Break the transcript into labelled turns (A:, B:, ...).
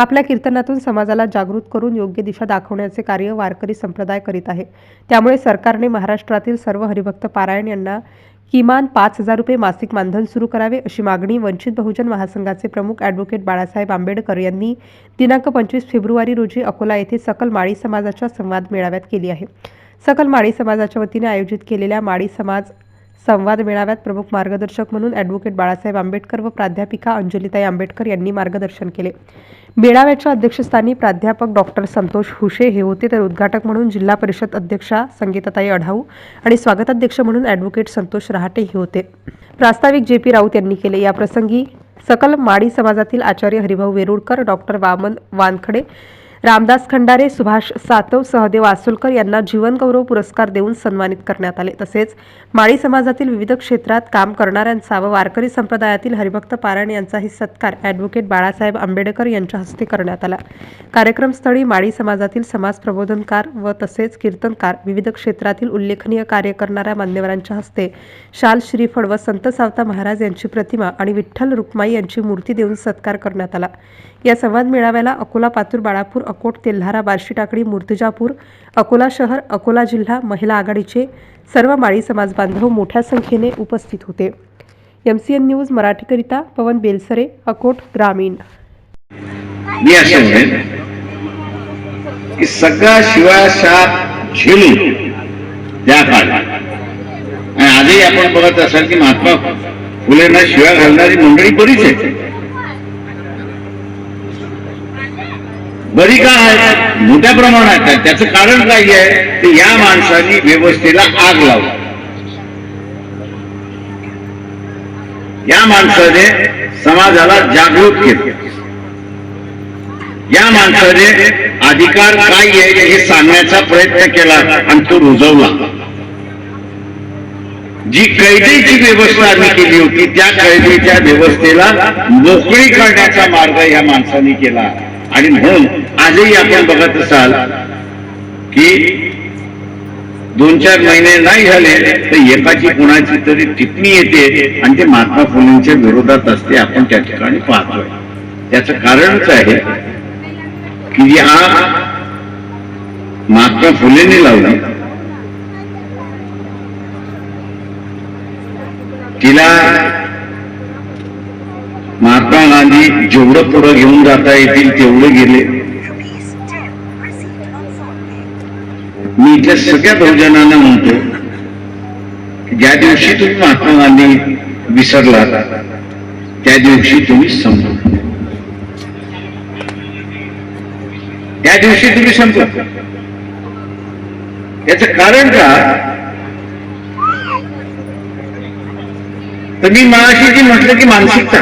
A: आपल्या कीर्तनातून समाजाला जागृत करून योग्य दिशा दाखवण्याचे कार्य वारकरी संप्रदाय करीत आहे. त्यामुळे सरकारने महाराष्ट्रातील सर्व हरिभक्त पारायण यांना किमान पाच हजार रुपये मासिक मानधन सुरू करावे अशी मागणी वंचित बहुजन महासंघाचे प्रमुख ॲडव्होकेट बाळासाहेब आंबेडकर यांनी दिनांक पंचवीस फेब्रुवारी रोजी अकोला येथे सकल माळी समाजाच्या संवाद मेळाव्यात केली आहे. सकल माळी समाजाच्या वतीने आयोजित केलेल्या माळी समाज संवाद मेळाव्यात प्रमुख मार्गदर्शक म्हणून ॲडव्होकेट बाळासाहेब आंबेडकर व प्राध्यापिका अंजलिताई आंबेडकर यांनी मार्गदर्शन केले. मेळाव्याच्या अध्यक्षस्थानी प्राध्यापक डॉक्टर संतोष हुशे हे होते. तर उद्घाटक म्हणून जिल्हा परिषद अध्यक्षा संगीताताई अढाऊ आणि स्वागताध्यक्ष म्हणून ॲडव्होकेट संतोष रहाटे हे होते. प्रास्ताविक जे पी राऊत यांनी केले. या प्रसंगी सकल माडी समाजातील आचार्य हरिभाऊ वेरुळकर डॉक्टर वामन वानखडे रामदास खंडारे सुभाष सातव सहदेव आसुलकर यांना जीवनगौरव पुरस्कार देऊन सन्मानित करण्यात आले. तसेच माळी समाजातील विविध क्षेत्रात काम करणाऱ्यांचा व वारकरी संप्रदायातील हरिभक्त पारायण यांचाही सत्कार ॲडव्होकेट बाळासाहेब आंबेडकर यांच्या हस्ते करण्यात आला. कार्यक्रमस्थळी माळी समाजातील समाज प्रबोधनकार व तसेच कीर्तनकार विविध क्षेत्रातील उल्लेखनीय कार्य करणाऱ्या मान्यवरांच्या हस्ते शाल श्रीफळ व संत सावता महाराज यांची प्रतिमा आणि विठ्ठल रुक्माई यांची मूर्ती देऊन सत्कार करण्यात आला. या संवाद मेळाव्याला अकोला पातूर बाळापूर अकोट तेल्हारा बार्शी टाकळी मूर्तिजापूर अकोला शहर अकोला जिल्हा महिला आघाडीचे सर्व माळी समाज बांधव मोठ्या संख्येने उपस्थित होते. एम सी एन न्यूज मराठीकरिता पवन बेलसरे अकोट ग्रामीण.
B: मी असे म्हणेन की सगळा शिवाय शाप झेलू त्या काळात आणि आजही आपण बघत असाल की महात्मा फुलेंना शिव्या घालणारी मंडळी बरीच आहे बरी का आहेत? मोठ्या प्रमाणात आहेत. त्याचं कारण काय आहे? ते या माणसांनी व्यवस्थेला आग लावली. या माणसाने समाजाला जागृत केलं. या माणसाने अधिकार काय आहे हे सांगण्याचा प्रयत्न केला आणि तो रुजवला. जी कैदेची व्यवस्था आम्ही केली होती त्या कैदेच्या व्यवस्थेला मोकळी करण्याचा मार्ग या माणसाने केला. आणि म्हणून आजही आपण बघत असाल की दोन चार महिने नाही झाले तर एकाची कुणाची तरी टिप्पणी येते आणि ते महात्मा फुलेंच्या विरोधात असते आपण त्या ठिकाणी पाहतोय. त्याचं कारणच आहे की हा महात्मा फुलेने लावली. तिला महात्मा गांधी जेवढं पुढं घेऊन जाता येतील तेवढं गेले. मी इथल्या सगळ्या बहुजनांना म्हणतो ज्या दिवशी तुम्ही महात्मा गांधी विसरला त्या दिवशी तुम्ही संपला. त्या दिवशी तुम्ही संपला. याच कारण का? तर मी मनाशी जी म्हटलं की मानसिकता.